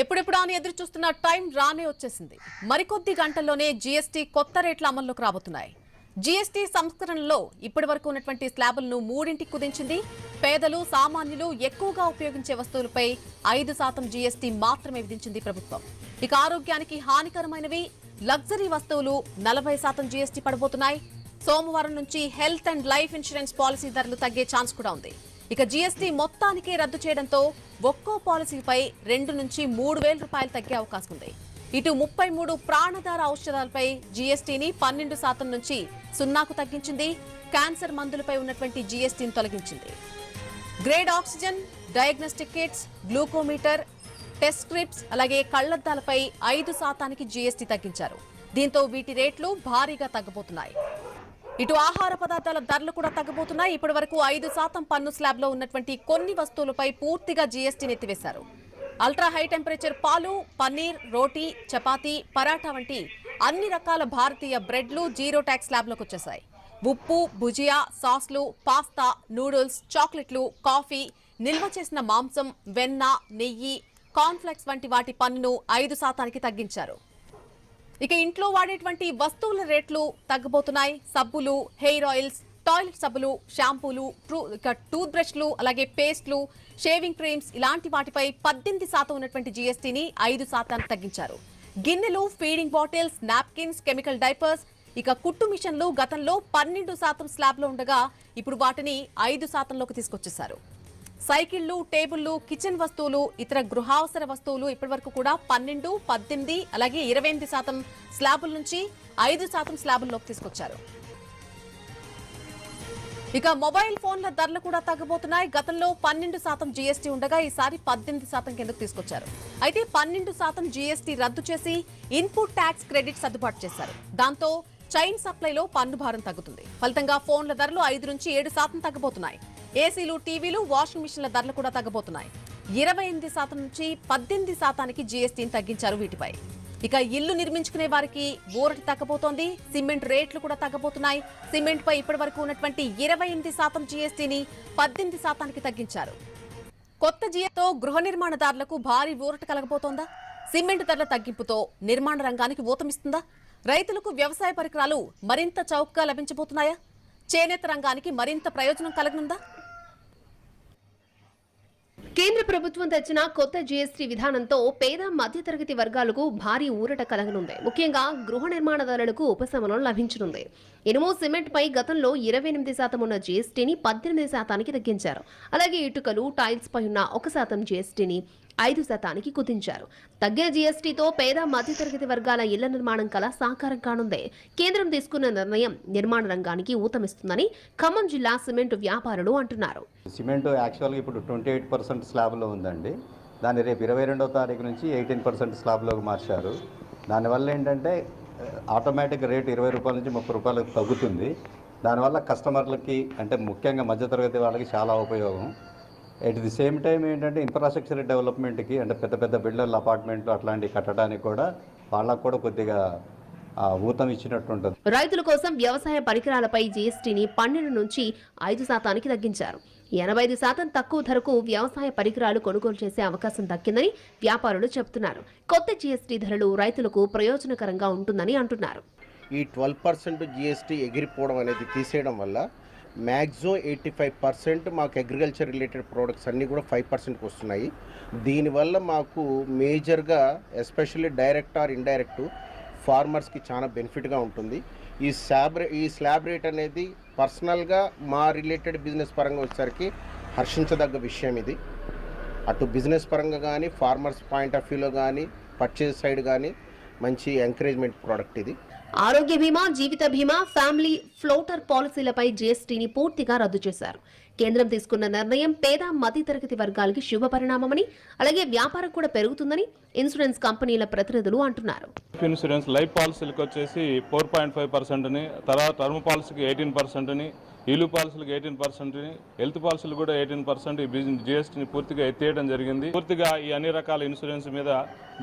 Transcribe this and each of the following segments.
ఎప్పుడెప్పుడు అని ఎదురు చూస్తున్న టైం రానే వచ్చేసింది. మరికొద్ది గంటల్లోనే జీఎస్టీ కొత్త రేట్ల అమల్లోకి రాబోతున్నాయి. జీఎస్టీ సంస్కరణలో ఇప్పటి వరకు ఉన్నటువంటి స్లాబులను మూడింటికి కుదించింది. పేదలు సామాన్యులు ఎక్కువగా ఉపయోగించే వస్తువులపై ఐదు శాతం జీఎస్టీ మాత్రమే విధించింది ప్రభుత్వం. ఇక ఆరోగ్యానికి హానికరమైనవి లగ్జరీ వస్తువులు నలభై శాతం జీఎస్టీ పడబోతున్నాయి. సోమవారం నుంచి health and life insurance policy ధరలు తగ్గే ఛాన్స్ కూడా ఉంది. ఇక జీఎస్టీ మొత్తానికి రద్దు చేయడంతో ఒక్కో పాలసీపై రెండు నుంచి మూడు వేల రూపాయలు తగ్గే అవకాశం ఉంది. ఇటు ముప్పై మూడు ప్రాణధార ఔషధాలపై జీఎస్టీని పన్నెండు శాతం నుంచి సున్నాకు తగ్గించింది. క్యాన్సర్ మందులపై ఉన్నటువంటి జీఎస్టీని తొలగించింది. Grade oxygen diagnostic kits glucometer test scripts అలాగే కళ్ళద్దాలపై ఐదు శాతానికి జీఎస్టీ తగ్గించారు. దీంతో వీటి రేట్లు భారీగా తగ్గబోతున్నాయి. ఇటు ఆహార పదార్థాల ధరలు కూడా తగ్గబోతున్నాయి. ఇప్పటి వరకు ఐదు శాతం పన్ను స్లాబ్లో ఉన్నటువంటి కొన్ని వస్తువులపై పూర్తిగా జీఎస్టీని ఎత్తివేశారు అల్ట్రా హై టెంపరేచర్ పాలు పన్నీర్ రోటీ చపాతీ పరాఠా వంటి అన్ని రకాల భారతీయ బ్రెడ్లు జీరో ట్యాక్స్ స్లాబ్లోకి వచ్చేసాయి ఉప్పు భుజియా సాస్లు పాస్తా నూడిల్స్ చాక్లెట్లు కాఫీ నిల్వ చేసిన మాంసం వెన్న నెయ్యి కార్న్ఫ్లెక్స్ వంటి వాటి పన్నును ఐదు శాతానికి తగ్గించారు. ఇక ఇంట్లో వాడేటువంటి వస్తువుల రేట్లు తగ్గబోతున్నాయి సబ్బులు హెయిర్ ఆయిల్స్ టాయిలెట్ సబ్బులు షాంపూలు ట్రూ- ఇక టూత్ బ్రష్లు అలాగే పేస్ట్లు షేవింగ్ క్రీమ్స్ ఇలాంటి వాటిపై పద్దెనిమిది శాతం ఉన్నటువంటి జీఎస్టీని ఐదు శాతానికి తగ్గించారు. గిన్నెలు feeding bottles napkins chemical diapers ఇక కుట్టు మిషన్లు గతంలో పన్నెండు శాతం స్లాబ్లో ఉండగా ఇప్పుడు వాటిని ఐదు శాతంలోకి తీసుకొచ్చేశారు. సైకిళ్ళు టేబుళ్ళు కిచెన్ వస్తువులు ఇతర గృహావసర వస్తువులు ఇప్పటివరకు కూడా పన్నెండు పద్దెనిమిది అలాగే ఇరవై ఎనిమిది శాతం స్లాబుల నుంచి ఐదు శాతం స్లాబుల్లోకి తీసుకొచ్చారు. ఇక మొబైల్ ఫోన్ల ధరలు కూడా తగ్గబోతున్నాయి. గతంలో పన్నెండు శాతం జీఎస్టీ ఉండగా ఈసారి పద్దెనిమిది శాతం కిందకు తీసుకొచ్చారు. అయితే పన్నెండు శాతం జీఎస్టీ రద్దు చేసి ఇన్పుట్ ట్యాక్స్ క్రెడిట్ సర్దుబాటు చేశారు. దాంతో చైన్ సప్లైలో పన్ను భారం తగ్గుతుంది. ఫలితంగా ఫోన్ల ధరలు ఐదు నుంచి ఏడు శాతం తగ్గబోతున్నాయి. ఏసీలు టీవీలు వాషింగ్ మిషన్ల ధరలు కూడా తగ్గబోతున్నాయి. ఇరవై ఎనిమిది శాతం నుంచి పద్దెనిమిది శాతానికి జీఎస్టీని తగ్గించారు వీటిపై. ఇక ఇల్లు నిర్మించుకునే వారికి బోరటి తగ్గబోతోంది సిమెంట్ రేట్లు కూడా తగ్గబోతున్నాయి. సిమెంట్ పై ఇప్పటి వరకు ఉన్నటువంటి ఇరవై ఎనిమిది శాతం జీఎస్టీని పద్దెనిమిది శాతానికి తగ్గించారు. కొత్త జీఎస్తో గృహ నిర్మాణదారులకు భారీ ఊరట కలగబోతోందా? సిమెంట్ ధరల తగ్గింపుతో నిర్మాణ రంగానికి ఊతమిస్తుందా? రైతులకు వ్యవసాయ పరికరాలు మరింత చౌకగా లభించబోతున్నాయా? చేనేత రంగానికి మరింత ప్రయోజనం కలగనుందా? కేంద్ర ప్రభుత్వం తెచ్చిన కొత్త జీఎస్టీ విధానంతో పేద మధ్యతరగతి వర్గాలకు భారీ ఊరట కలగనుంది. ముఖ్యంగా గృహ నిర్మాణదారులకు ఉపశమనం లభించనుంది. ఇనుము సిమెంట్ పై గతంలో ఇరవై ఎనిమిది శాతం ఉన్న జీఎస్టీని పద్దెనిమిది శాతానికి తగ్గించారు. అలాగే ఇటుకలు టైల్స్ పై ఉన్న ఒక శాతం జీఎస్టీని ఐదు శాతానికి కుదించారు. తగ్గిన జీఎస్టీతో పేద మధ్యతరగతి వర్గాల ఇళ్ళ నిర్మాణం కల సాకారం కానుంది. కేంద్రం తీసుకున్న నిర్ణయం నిర్మాణ రంగానికి ఊతమిస్తుందని ఖమ్మం జిల్లా సిమెంట్ వ్యాపారులు అంటున్నారు. సిమెంట్ యాక్చువల్గా ఇప్పుడు ట్వంటీ ఎయిట్ పర్సెంట్ స్లాబ్లో ఉందండి. దాన్ని రేపు ఇరవై రెండవ తారీఖు నుంచి ఎయిటీన్ పర్సెంట్ స్లాబ్లోకి మార్చారు. దానివల్ల ఏంటంటే ఆటోమేటిక్ రేట్ ఇరవై రూపాయల నుంచి ముప్పై రూపాయలకు తగ్గుతుంది. దానివల్ల కస్టమర్లకి అంటే ముఖ్యంగా మధ్యతరగతి వాళ్ళకి చాలా ఉపయోగం. ఎట్ ది సేమ్ టైం ఏంటంటే ఇన్ఫ్రాస్ట్రక్చర్ డెవలప్మెంట్కి అంటే పెద్ద పెద్ద బిల్డర్లు అపార్ట్మెంట్లు అట్లాంటివి కట్టడానికి కూడా వాళ్ళకు కూడా కొద్దిగా ఆ, ఊతం ఇచ్చినట్టు ఉంటుంది. రైతుల కోసం వ్యవసాయ పరికరాలపై జీఎస్టీని పన్నెండు నుంచి ఐదు శాతానికి తగ్గించారు. ఎనభై ఐదు శాతం తక్కువ ధరకు వ్యవసాయ పరికరాలు కొనుగోలు చేసే అవకాశం దక్కిందని వ్యాపారులు చెబుతున్నారు. కొత్త జీఎస్టీ ధరలు రైతులకు ప్రయోజనకరంగా ఉంటుందని అంటున్నారు. ఈ ట్వెల్వ్ పర్సెంట్ జిఎస్టీ ఎగిరిపోవడం అనేది తీసేయడం వల్ల మ్యాక్సిమం ఎయిటీ ఫైవ్ పర్సెంట్ మాకు అగ్రికల్చర్ రిలేటెడ్ ప్రోడక్ట్స్ అన్నీ కూడా ఫైవ్ పర్సెంట్కి వస్తున్నాయి. దీనివల్ల మాకు మేజర్గా ఎస్పెషల్లీ డైరెక్ట్ ఆర్ ఇండైరెక్ట్ ఫార్మర్స్కి చాలా బెనిఫిట్గా ఉంటుంది. ఈ స్లాబ్ ఈ స్లాబ్ రేట్ అనేది పర్సనల్గా మా రిలేటెడ్ బిజినెస్ పరంగా వచ్చేసరికి హర్షించదగ్గ విషయం ఇది. అటు బిజినెస్ పరంగా కానీ ఫార్మర్స్ పాయింట్ ఆఫ్ వ్యూలో కానీ పర్చేజ్ సైడ్ కానీ మంచి ఎంకరేజ్మెంట్ ప్రోడక్ట్ ఇది. ఆరోగ్య బీమా జీవిత బీమా ఫ్యామిలీ ఫ్లోటర్ పాలసీలపై జీఎస్టీని పూర్తిగా రద్దు చేశారు. కేంద్రం తీసుకున్న నిర్ణయం పేద మధ్యతరగతి వర్గాలకి శుభ పరిణామమని అలాగే వ్యాపారం కూడా పెరుగుతుందని ఇన్సూరెన్స్ కంపెనీల ప్రతినిధులు అంటున్నారు. ఇన్సూరెన్స్ లైఫ్ పాలసీలకు వచ్చేసి ఫోర్ పాయింట్ ఫైవ్ పర్సెంట్ని తర్వాత టర్మ్ పాలసీకి ఎయిటీన్ పర్సెంట్ని ఇల్లు పాలసీలకు ఎయిటీన్ పర్సెంట్ని హెల్త్ పాలసీలు కూడా ఎయిటీన్ పర్సెంట్ ఈ జిఎస్టీని పూర్తిగా ఎత్తేయడం జరిగింది. పూర్తిగా ఈ అన్ని రకాల ఇన్సూరెన్స్ మీద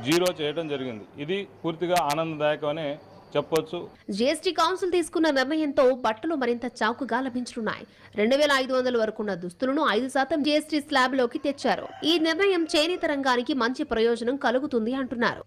జీరో చేయడం జరిగింది. ఇది పూర్తిగా ఆనందదాయకమనే చెప్పొచ్చు. జీఎస్టీ కౌన్సిల్ తీసుకున్న నిర్ణయంతో బట్టలు మరింత చౌకగా లభించనున్నాయి. రెండు వేల ఐదు వందల వరకున్న దుస్తులను ఐదు శాతం జీఎస్టీ స్లాబ్లోకి తెచ్చారు. ఈ నిర్ణయం చేనేత రంగానికి మంచి ప్రయోజనం కలుగుతుంది అంటున్నారు.